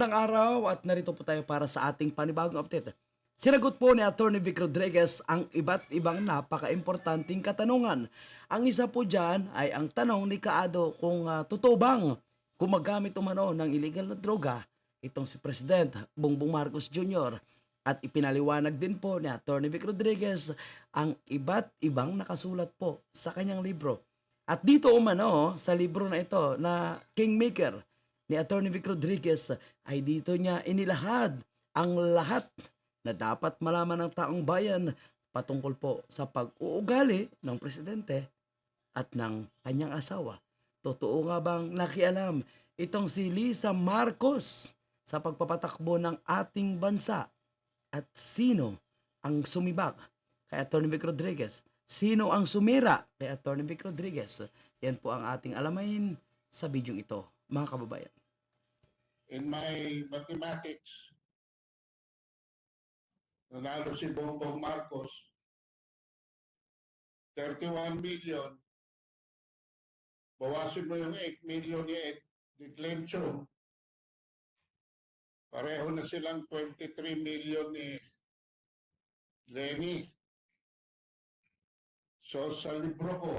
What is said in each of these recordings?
Magandang araw at narito po tayo para sa ating panibagong update. Sinagot po ni Atty. Vic Rodriguez ang iba't ibang napaka-importanting katanungan. Ang isa po dyan ay ang tanong ni Kaado kung ah, totoo bang gumagamit umano ng illegal na droga itong si President Bongbong Marcos Jr. At ipinaliwanag din po ni Atty. Vic Rodriguez ang iba't ibang nakasulat po sa kanyang libro. At dito umano sa libro na ito na Kingmaker ni Atty. Vic Rodriguez ay dito niya inilahad ang lahat na dapat malaman ng taong bayan patungkol po sa pag-uugali ng presidente at ng kanyang asawa. Totoo nga bang nakialam itong si Lisa Marcos sa pagpapatakbo ng ating bansa? At sino ang sumibak kay Atty. Vic Rodriguez? Sino ang sumira kay Atty. Vic Rodriguez? Yan po ang ating alamain sa bidyong ito, mga kababayan. In my mathematics, nanalo si Bongbong Marcos, 31 million, bawasin mo yung 8 million ni, Ed, ni Clencho, pareho na silang 23 million ni Lenny. So sa libro ko,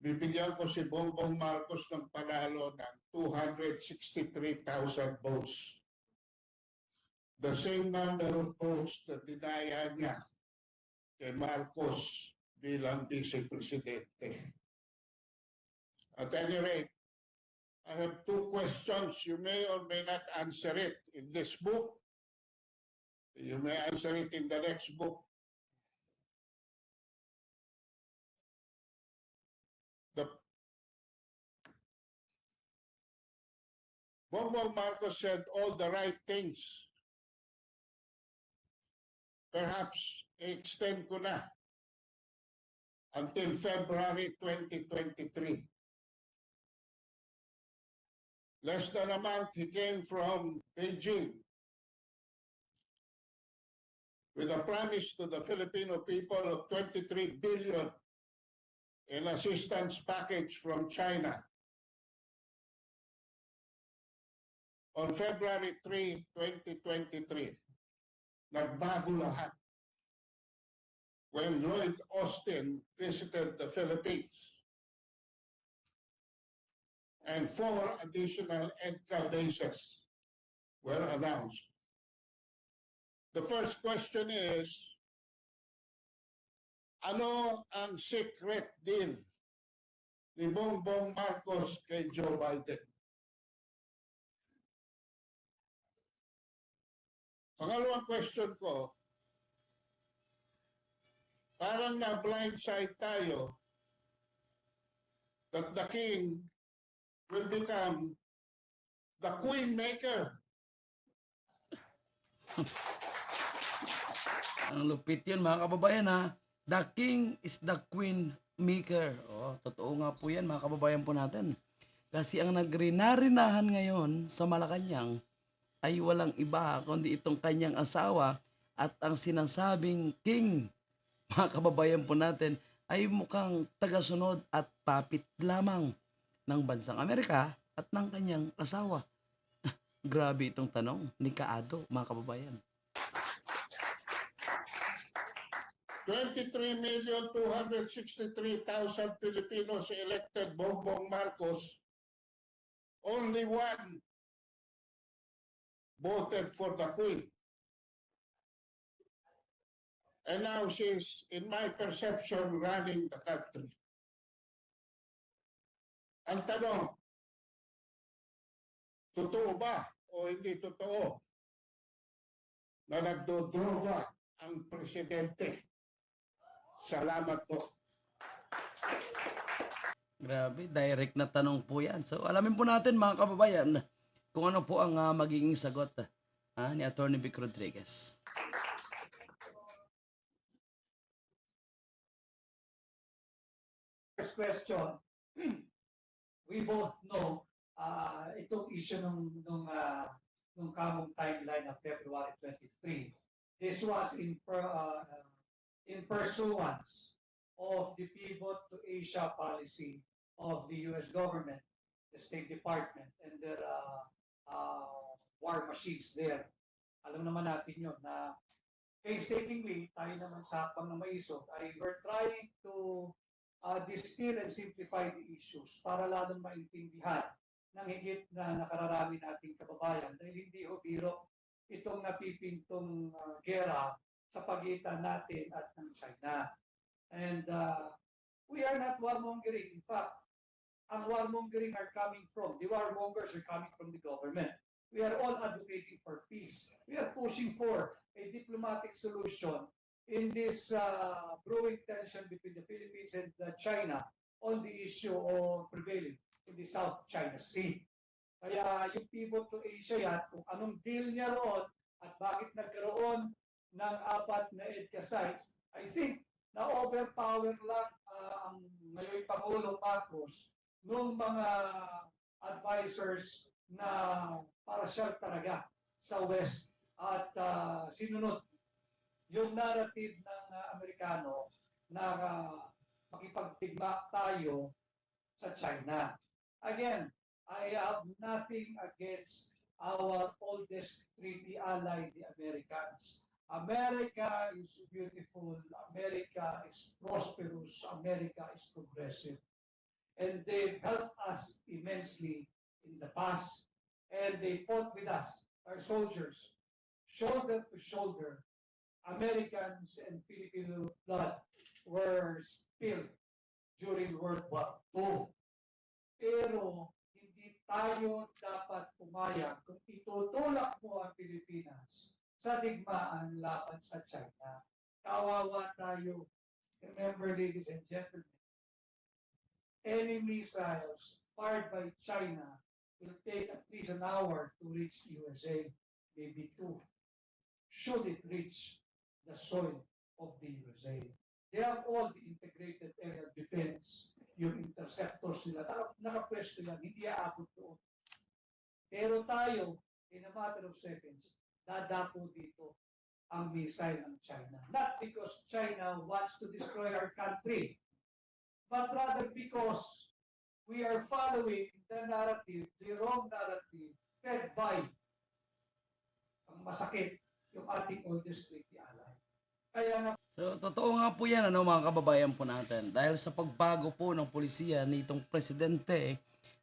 bibigyan ko si Bongbong Marcos ng panalo ng 263,000 votes. The same number of votes na dinaya niya kay Marcos bilang vice-presidente. At any rate, I have two questions. You may or may not answer it in this book. You may answer it in the next book. Bongbong Marcos said all the right things. Perhaps extend ko na until February 2023. Less than a month, he came from Beijing with a promise to the Filipino people of 23 billion in assistance package from China. On February 3, 2023, nagbago lahat. When Lloyd Austin visited the Philippines and four additional EDCA bases were announced. The first question is, ano ang secret deal ni Bongbong Marcos kay Joe Biden? Pangalawang question ko, parang na blindside tayo that the king will become the queen maker. Ang lupit yun mga kababayan ha. The king is the queen maker. Oh, totoo nga po yan mga kababayan po natin. Kasi ang nagrinarinahan ngayon sa Malacanang ay walang iba kundi itong kanyang asawa at ang sinasabing king mga kababayan po natin ay mukhang tagasunod at papit lamang ng bansang Amerika at ng kanyang asawa. Grabe itong tanong ni Kaado mga kababayan. 23,263,000 Filipinos elected Bongbong Marcos. Only one voted for the Queen. And now she's, in my perception, running the country. Ang tanong, totoo ba o hindi totoo na nagdodroga ang presidente? Salamat po. Grabe, direct na tanong po yan. So, alamin po natin mga kababayan kung ano po ang ah, magiging sagot ah, ni Atty. Vic Rodriguez. First question, we both know uh, itong issue nung nung uh, nung kamong timeline of February 23. This was in per, uh, in pursuance of the pivot to Asia policy of the US government, the State Department, and their uh, war machines there. Alam naman natin yun na painstakingly, tayo naman sa hapang ng maisog, ay we're trying to uh, distill and simplify the issues para lalong maintindihan ng higit na nakararami nating kababayan dahil hindi ho biro itong napipintong uh, gera sa pagitan natin at ng China. And uh, we are not warmongering. In fact, ang warmongering are coming from, the warmongers are coming from the government. We are all advocating for peace. We are pushing for a diplomatic solution in this uh, brewing tension between the Philippines and uh, China on the issue of prevailing in the South China Sea. Kaya yung pivot to Asia yan, kung anong deal niya roon at bakit nagkaroon ng apat na EDCA sites, I think na overpower lang uh, ang ngayon Pangulong Marcos nung mga advisors na para siya talaga sa West at uh, sinunod yung narrative ng uh, Amerikano na uh, makipagtigma tayo sa China. Again, I have nothing against our oldest treaty ally, the Americans. America is beautiful, America is prosperous, America is progressive. And they've helped us immensely in the past, and they fought with us, our soldiers, shoulder to shoulder. Americans and Filipino blood were spilled during World War II. Pero hindi tayo dapat pumayag kung itutulak mo ang Pilipinas sa digmaan laban sa China. Kawawa tayo. Remember, ladies and gentlemen, any missiles fired by China will take at least an hour to reach USA, maybe two. Should it reach the soil of the USA. They have all the integrated aerial defense, yung interceptors nila, naka- nakapwesto yan, hindi aabot doon. Pero tayo, in a matter of seconds, dadapo dito ang missile ng China. Not because China wants to destroy our country, but rather because we are following the narrative, the wrong narrative, fed by ang masakit, yung ating oldest treaty ally. Kaya nga So, totoo nga po yan, ano, mga kababayan po natin. Dahil sa pagbago po ng polisiya nitong presidente,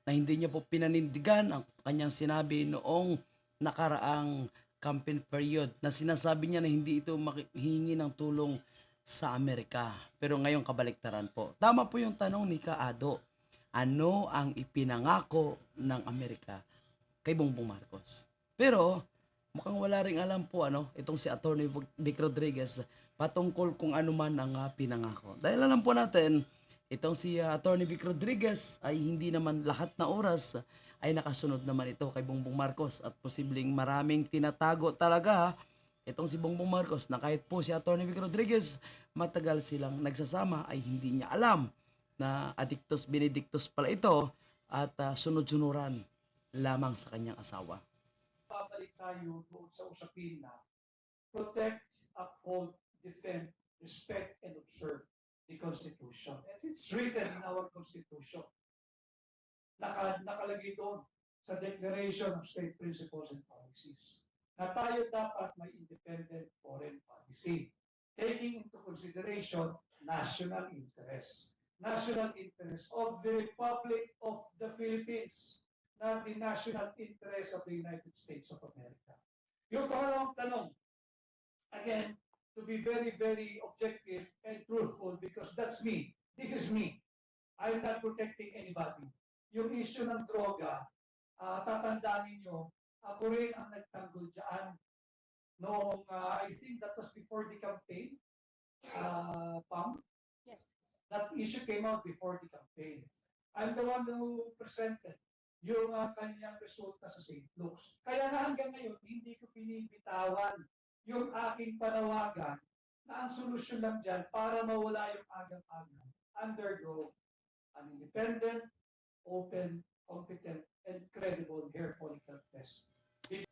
na hindi niya po pinanindigan ang kanyang sinabi noong nakaraang campaign period na sinasabi niya na hindi ito makihingi ng tulong sa Amerika. Pero ngayon kabaliktaran po. Tama po yung tanong ni Kaado. Ano ang ipinangako ng Amerika kay Bongbong Marcos? Pero mukhang wala ring alam po ano itong si Attorney Vic Rodriguez patungkol kung ano man ang ah, pinangako. Dahil alam po natin, itong si ah, Attorney Vic Rodriguez ay hindi naman lahat na oras ay nakasunod naman ito kay Bongbong Marcos at posibleng maraming tinatago talaga itong si Bongbong Marcos na kahit po si Attorney Vic Rodriguez matagal silang nagsasama ay hindi niya alam na Adictus Benedictus pala ito at ah, sunod-sunuran lamang sa kanyang asawa. babalik tayo doon sa usapin na protect, uphold, defend, respect, and observe the Constitution. And it's written in our Constitution. Naka, nakalagay doon sa Declaration of State Principles and Policies na tayo dapat may independent foreign policy taking into consideration national interest. National interest of the Republic of the Philippines not the national interest of the United States of America. Yung pangalawang tanong, again, to be very, very objective and truthful because that's me. This is me. I'm not protecting anybody. Yung issue ng droga, ah, tatandaan ninyo, ako rin ang nagtanggol dyan noong, ah, I think that was before the campaign, uh, Pam? Yes. That issue came out before the campaign. I'm the one who presented yung uh, kanyang resulta sa St. Luke's. Kaya nga hanggang ngayon, hindi ko pinibitawan yung aking panawagan na ang solusyon lang dyan para mawala yung agang-agang undergo an independent, open, competent, and credible hair follicle test.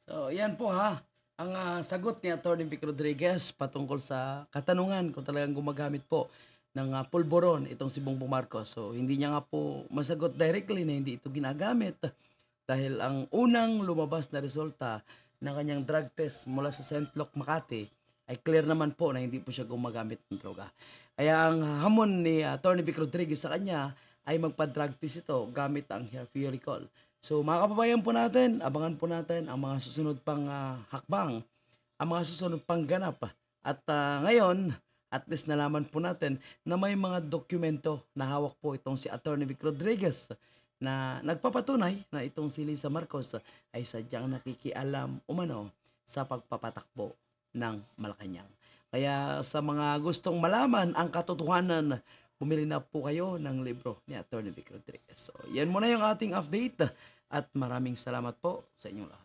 So, yan po ha. Ang ah, sagot ni Atty. Vic Rodriguez patungkol sa katanungan kung talagang gumagamit po ng ah, pulboron itong si Bongbong Marcos. So, hindi niya nga po masagot directly na hindi ito ginagamit. Dahil ang unang lumabas na resulta ng kanyang drug test mula sa St. Luke, Makati ay clear naman po na hindi po siya gumagamit ng droga. Kaya ang hamon ni Atty. Vic Rodriguez sa kanya ay magpa-drug test ito gamit ang hair follicle. So mga kababayan po natin, abangan po natin ang mga susunod pang ah, hakbang, ang mga susunod pang ganap. At ah, ngayon, at least nalaman po natin na may mga dokumento na hawak po itong si Atty. Vic Rodriguez na nagpapatunay na itong si Lisa Marcos ay sadyang nakikialam umano sa pagpapatakbo ng Malacanang. Kaya sa mga gustong malaman ang katotohanan, bumili na po kayo ng libro ni Atty. Vic Rodriguez. So, yan muna yung ating update at maraming salamat po sa inyong lahat.